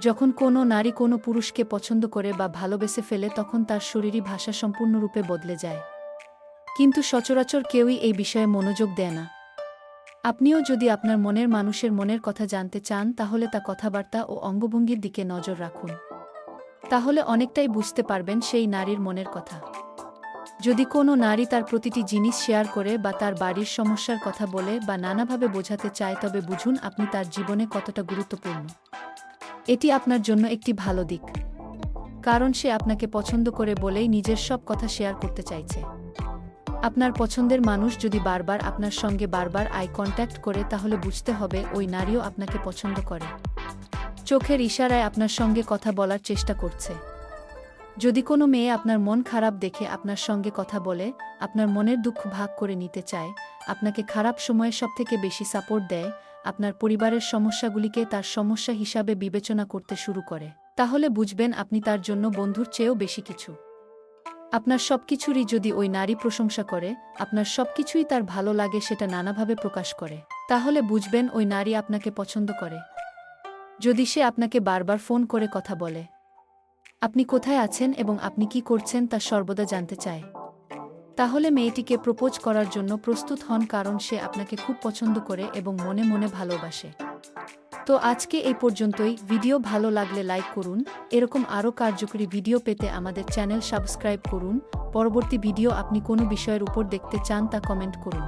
যখন কোনো নারী কোনো পুরুষকে পছন্দ করে বা ভালোবেসে ফেলে, তখন তার শরীরী ভাষা সম্পূর্ণরূপে বদলে যায়। কিন্তু সচরাচর কেউই এই বিষয়ে মনোযোগ দেয় না। আপনিও যদি আপনার মনের মানুষের মনের কথা জানতে চান, তাহলে তা কথাবার্তা ও অঙ্গভঙ্গির দিকে নজর রাখুন। তাহলে অনেকটাই বুঝতে পারবেন সেই নারীর মনের কথা। যদি কোনো নারী তার প্রতিটি জিনিস শেয়ার করে বা তার বাড়ির সমস্যার কথা বলে বা নানাভাবে বোঝাতে চায়, তবে বুঝুন আপনি তার জীবনে কতটা গুরুত্বপূর্ণ। এটি আপনার জন্য একটি ভালো দিক। কারণ সে আপনাকে পছন্দ করে বলেই নিজের সব কথা শেয়ার করতে চাইছে। আপনার পছন্দের মানুষ যদি বারবার আপনার সঙ্গে বারবার আই কন্ট্যাক্ট করে তাহলে বুঝতে হবে ওই নারীও আপনাকে পছন্দ করে। চোখের ইশারায় আপনার সঙ্গে কথা বলার চেষ্টা করছে। যদি কোনো মেয়ে আপনার মন খারাপ দেখে আপনার সঙ্গে কথা বলে, আপনার মনের দুঃখ ভাগ করে নিতে চায়, আপনাকে খারাপ সময়ে সবথেকে বেশি সাপোর্ট দেয় আপনার পরিবারের সমস্যাগুলিকে তার সমস্যা হিসাবে বিবেচনা করতে শুরু করে। তাহলে বুঝবেন আপনি তার জন্য বন্ধুর চেয়েও বেশি কিছু। আপনার সব কিছুরই যদি ওই নারী প্রশংসা করে, আপনার সবকিছুই তার ভালো লাগে সেটা নানাভাবে প্রকাশ করে। তাহলে বুঝবেন ওই নারী আপনাকে পছন্দ করে। যদি সে আপনাকে বারবার ফোন করে কথা বলে, আপনি কোথায় আছেন এবং আপনি কি করছেন তা সর্বদা জানতে চায়। তাহলে মেয়েটিকে প্রপোজ করার জন্য প্রস্তুত হন কারণ সে আপনাকে খুব পছন্দ করে এবং মনে মনে ভালোবাসে। তো আজকে এই পর্যন্তই। ভিডিও ভালো লাগলে লাইক করুন। এরকম আরও কার্যকরী ভিডিও পেতে আমাদের চ্যানেল সাবস্ক্রাইব করুন। পরবর্তী ভিডিও আপনি কোনো বিষয়ের উপর দেখতে চান তা কমেন্ট করুন।